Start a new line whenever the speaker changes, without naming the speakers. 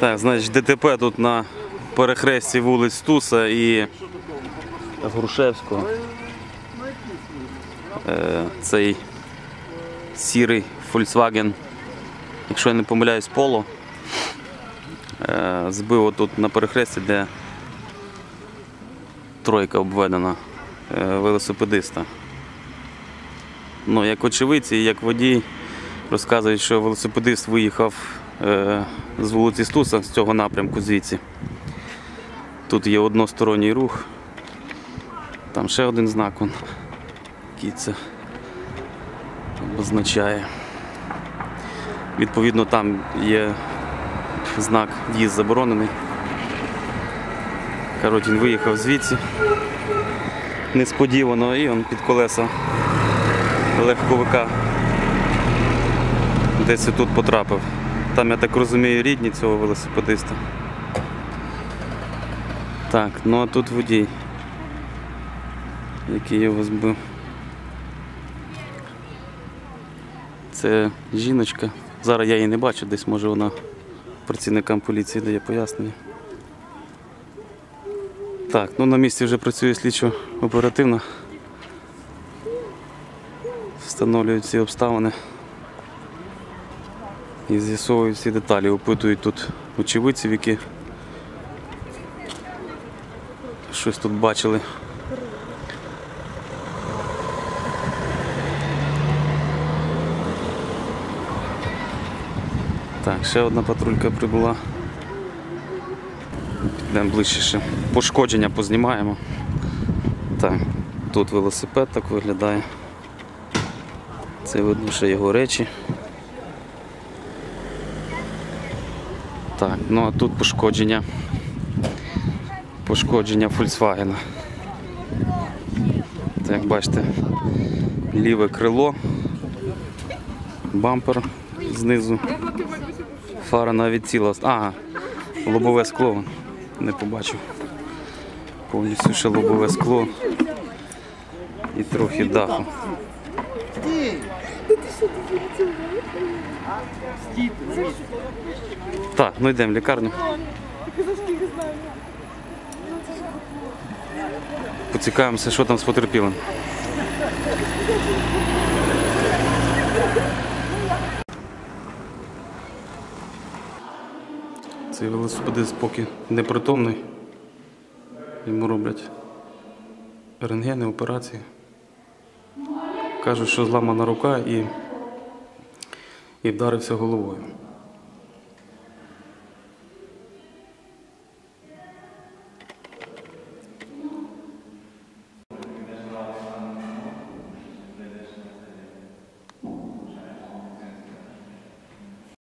Так, значить, ДТП тут на перехресті вулиць Туса і Грушевського. Е, Цей сірий Volkswagen, якщо я не помиляюсь, Polo. Е, Збив отут на перехресті, де тройка обведена е, велосипедиста. Ну, як очевидці, як водій розказують, що велосипедист виїхав е, з вулиці Стуса, з цього напрямку звідси. Тут є односторонній рух. Там ще один знак, он, який це обозначає. Відповідно, там є знак в'їзд заборонений. Коротше, він виїхав звідси несподівано і он під колеса легковика десь тут потрапив. Там, я так розумію, рідні цього велосипедиста. Так, ну а тут водій, який його збив. Це жіночка. Зараз я її не бачу, десь може вона працівникам поліції дає пояснення. Так, ну на місці вже працює слідчо оперативно. Встановлюють ці обставини і з'ясовують всі деталі, опитують тут очевидців, які щось тут бачили. Так, ще одна патрулька прибула. Підемо ближче ще. Пошкодження познімаємо. Так, тут велосипед так виглядає. Це видно ще його речі. Так, ну а тут пошкодження. Пошкодження Volkswagen. Так, як бачите, ліве крило, бампер знизу. Фара навіть ціла. Ага, лобове скло. Не побачив. Повністю ще лобове скло. І трохи даху. Так, ну йдемо в лікарню. Поцікавимося, що там з потерпілим. Цей велосипедист поки непритомний. Йому роблять рентгени, операції. Кажуть, що зламана рука і, і вдарився головою.